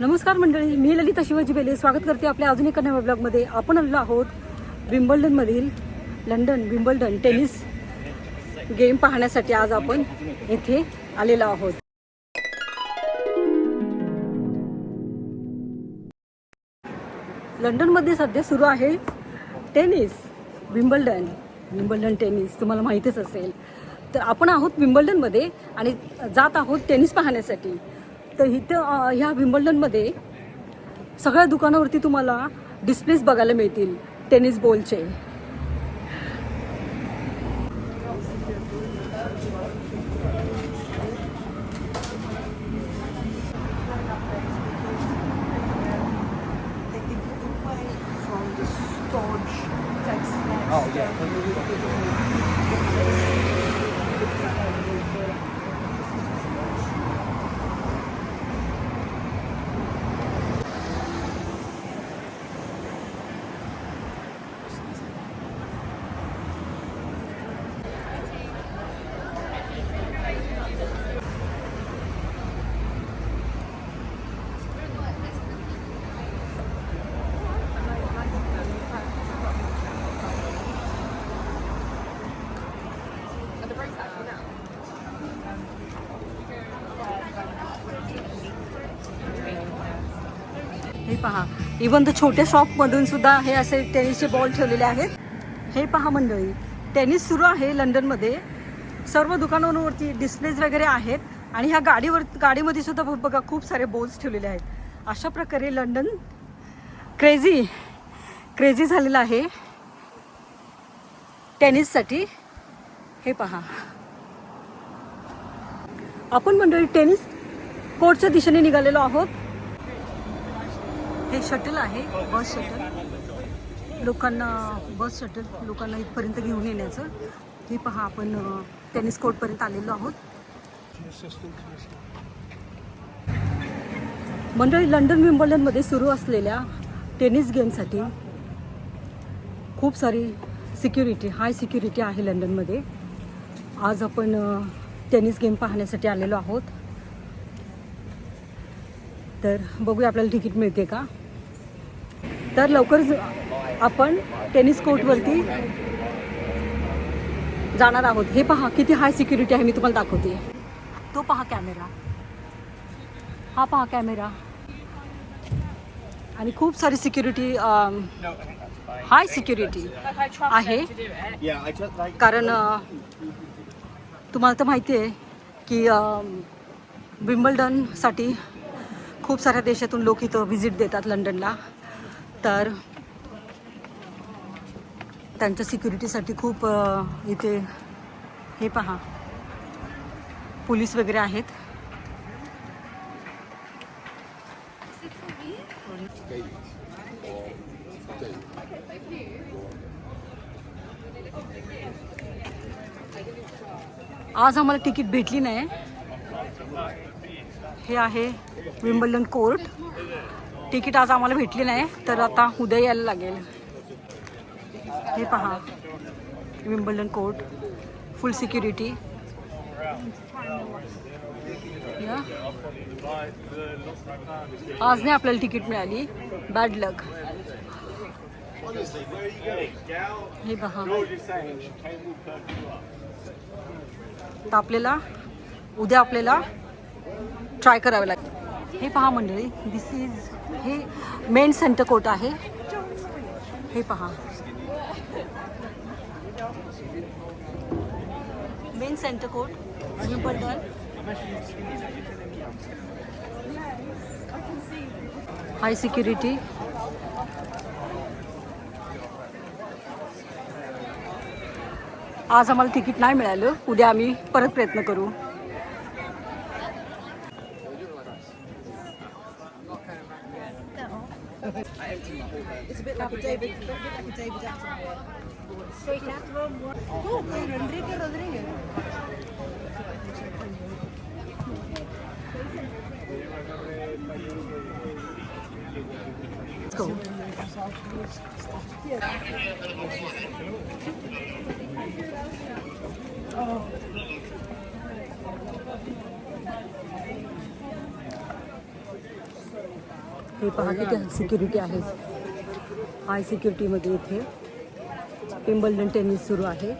नमस्कार मंडळी मी ललिता शिवाजी बेले. स्वागत करते आपल्या अजून एका नव्या ब्लॉगमध्ये. आपण आलो आहोत विम्बल्डनमधील लंडन विम्बल्डन टेनिस गेम पाहण्यासाठी. आज आपण येथे आलेलो आहोत. लंडनमध्ये सध्या सुरू आहे टेनिस विम्बल्डन विम्बल्डन टेनिस. तुम्हाला माहीतच असेल. तर आपण आहोत विम्बल्डनमध्ये आणि जात आहोत टेनिस पाहण्यासाठी. तर इथं ह्या विम्बल्डनमध्ये सगळ्या दुकानावरती तुम्हाला डिस्प्लेस बघायला मिळतील टेनिस बॉलचे Oh, yeah. हे पहा. इवन तर छोट्या शॉपमधून सुद्धा हे असे टेनिसचे बॉल ठेवलेले आहेत. हे पहा मंडळी. टेनिस सुरू आहे लंडनमध्ये सर्व दुकानांवरती डिस्प्लेज वगैरे आहेत. आणि ह्या गाडीवर गाडीमध्ये सुद्धा बघ- बघा खूप सारे बॉल्स ठेवलेले आहेत. अशा प्रकारे लंडन क्रेझी क्रेझी झालेलं आहे. टेनिससाठी हे पहा. आपण मंडळी टेनिस कोर्टच्या दिशेने निघालेलो आहोत. हे शटल आहे बस शटल लोकांना बस शटल लोकांना इथपर्यंत घेऊन येण्याचं. हे पहा आपण टेनिस कोर्टपर्यंत आलेलो आहोत. मंडळी लंडन विम्बल्डनमध्ये सुरू असलेल्या टेनिस गेमसाठी खूप सारी सिक्युरिटी हाय सिक्युरिटी आहे लंडनमध्ये. आज आपण टेनिस गेम पाहण्यासाठी आलेलो आहोत. तर बघूया आपल्याला तिकीट मिळते का? तर लवकरच आपण टेनिस कोर्टवरती जाणार आहोत. हे पहा किती हाय सिक्युरिटी आहे मी तुम्हाला दाखवते. तो पहा कॅमेरा हा पहा कॅमेरा आणि खूप सारी सिक्युरिटी हाय सिक्युरिटी आहे. कारण तुम्हाला तर माहिती आहे की विम्बल्डनसाठी खूप साऱ्या देशातून लोक इथं व्हिजिट देतात लंडनला. तर त्यांच्या सिक्युरिटीसाठी खूप इथे हे पहा. पोलीस वगैरे आहेत. आज आम्हाला तिकीट भेटली नाही. हे आहे विम्बल्डन कोर्ट. तिकीट आज आम्हाला भेटली नाही तर आता उद्या यायला लागेल. हे पहा. विम्बल्डन कोर्ट फुल सिक्युरिटी आज नाही आपल्याला तिकीट मिळाली. बॅड लक हे पहा. तर आपल्याला उद्या आपल्याला ट्राय करावे लागेल. हे पहा मंडळी दिस इज हे मेन सेंटर कोर्ट आहे. हे पहा. Main centre court Wimbledon high security आज आम्हाला तिकीट नाही मिळालं. उद्या आम्ही परत प्रयत्न करू. It's a bit like a David, a bit like a David Attenborough. Oh, Enrique Rodriguez. Let's go. हे पहा किती सिक्युरिटी आहे हाय सिक्युरिटीमध्ये इथे. पिंबल्डन टेनिस सुरू आहे.